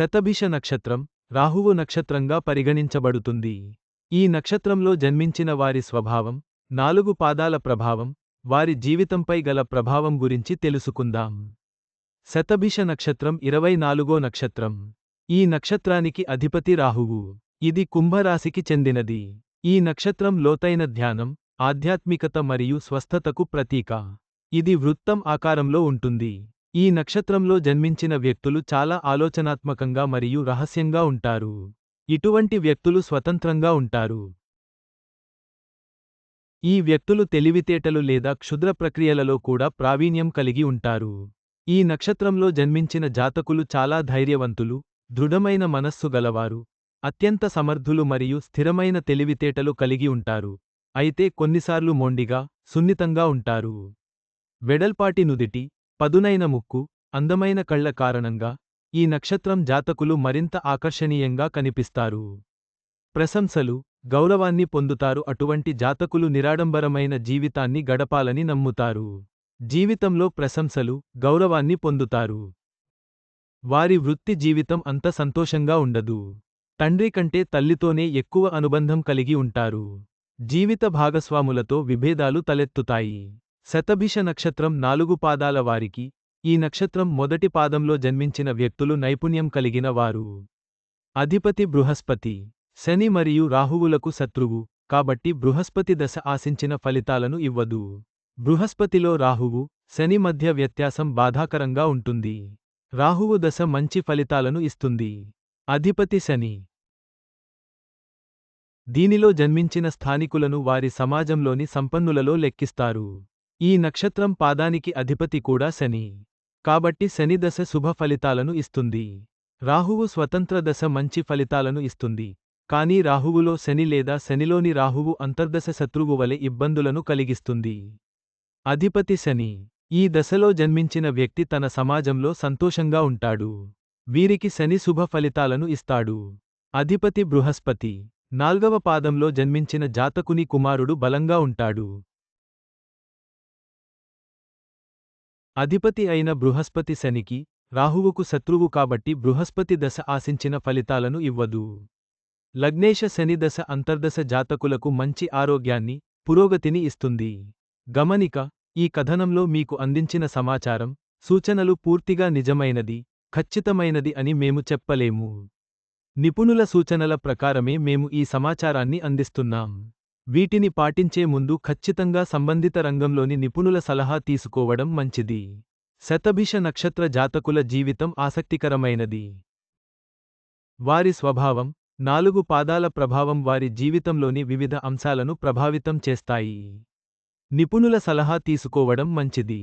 శతభిష నక్షత్రం రాహువు నక్షత్రంగా పరిగణించబడుతుంది. ఈ నక్షత్రంలో జన్మించిన వారి స్వభావం నాలుగు పాదాల ప్రభావం వారి జీవితంపై గల ప్రభావం గురించి తెలుసుకుందాం. శతభిష నక్షత్రం ఇరవై నాలుగో నక్షత్రం. ఈ నక్షత్రానికి అధిపతి రాహువు. ఇది కుంభరాశికి చెందినది. ఈ నక్షత్రం లోతైన ధ్యానం ఆధ్యాత్మికత మరియు స్వస్థతకు ప్రతీక. ఇది వృత్తం ఆకారంలో ఉంటుంది. ఈ నక్షత్రంలో జన్మించిన వ్యక్తులు చాలా ఆలోచనాత్మకంగా మరియు రహస్యంగా ఉంటారు. ఇటువంటి వ్యక్తులు స్వతంత్రంగా ఉంటారు. ఈ వ్యక్తులు తెలివితేటలు లేదా క్షుద్ర ప్రక్రియలలో కూడా ప్రావీణ్యం కలిగి ఉంటారు. ఈ నక్షత్రంలో జన్మించిన జాతకులు చాలా ధైర్యవంతులు దృఢమైన మనస్సు గలవారు అత్యంత సమర్థులు మరియు స్థిరమైన తెలివితేటలు కలిగి ఉంటారు. అయితే కొన్నిసార్లు మొండిగా సున్నితంగా ఉంటారు. వెడల్పాటి నుదిటి పదునైన ముక్కు అందమైన కళ్ళ కారణంగా ఈ నక్షత్రం జాతకులు మరింత ఆకర్షణీయంగా కనిపిస్తారు. ప్రశంసలు గౌరవాన్ని పొందుతారు అటువంటి జాతకులు నిరాడంబరమైన జీవితాన్ని గడపాలని నమ్ముతారు. జీవితంలో ప్రశంసలు గౌరవాన్ని పొందుతారు. వారి వృత్తి జీవితం అంత సంతోషంగా ఉండదు. తండ్రి కంటే తల్లితోనే ఎక్కువ అనుబంధం కలిగి ఉంటారు. జీవిత భాగస్వాములతో విభేదాలు తలెత్తుతాయి. శతభిష నక్షత్రం నాలుగు పాదాల వారికి ఈ నక్షత్రం మొదటి పాదంలో జన్మించిన వ్యక్తులు నైపుణ్యం కలిగిన వారు. అధిపతి బృహస్పతి శని మరియు రాహువులకు శత్రువు కాబట్టి బృహస్పతి దశ ఆశించిన ఫలితాలను ఇవ్వదు. బృహస్పతిలో రాహువు శని మధ్య వ్యత్యాసం బాధాకరంగా ఉంటుంది. రాహువు దశ మంచి ఫలితాలను ఇస్తుంది. అధిపతి శని. దీనిలో జన్మించిన స్థానికులను వారి సమాజంలోని సంపన్నులలో లెక్కిస్తారు. ఈ నక్షత్రం పాదానికి అధిపతి కూడా శని. కాబట్టి శనిదశ శుభ ఫలితాలను ఇస్తుంది. రాహువు స్వతంత్ర దశ మంచి ఫలితాలను ఇస్తుంది. కానీ రాహువులో శని లేదా శనిలోని రాహువు అంతర్దశ శత్రువు వలె ఇబ్బందులను కలిగిస్తుంది. అధిపతి శని. ఈ దశలో జన్మించిన వ్యక్తి తన సమాజంలో సంతోషంగా ఉంటాడు. వీరికి శని శుభ ఫలితాలను ఇస్తాడు. అధిపతి బృహస్పతి. నాల్గవ పాదంలో జన్మించిన జాతకుని కుమారుడు బలంగా ఉంటాడు. అధిపతి అయిన బృహస్పతి శనికి రాహువుకు శత్రువు కాబట్టి బృహస్పతి దశ ఆశించిన ఫలితాలను ఇవ్వదు. లగ్నేశ శని దశ అంతర్దశ జాతకులకు మంచి ఆరోగ్యాన్ని పురోగతిని ఇస్తుంది. గమనిక ఈ కథనంలో మీకు అందించిన సమాచారం సూచనలు పూర్తిగా నిజమైనది ఖచ్చితమైనది అని మేము చెప్పలేము. నిపుణుల సూచనల ప్రకారమే మేము ఈ సమాచారాన్ని అందిస్తున్నాం. వీటిని పాటించే ముందు ఖచ్చితంగా సంబంధిత రంగంలోని నిపుణుల సలహా తీసుకోవడం మంచిది. శతభిష నక్షత్ర జాతకుల జీవితం ఆసక్తికరమైనది. వారి స్వభావం నాలుగు పాదాల ప్రభావం వారి జీవితంలోని వివిధ అంశాలను ప్రభావితం చేస్తాయి. నిపుణుల సలహా తీసుకోవడం మంచిది.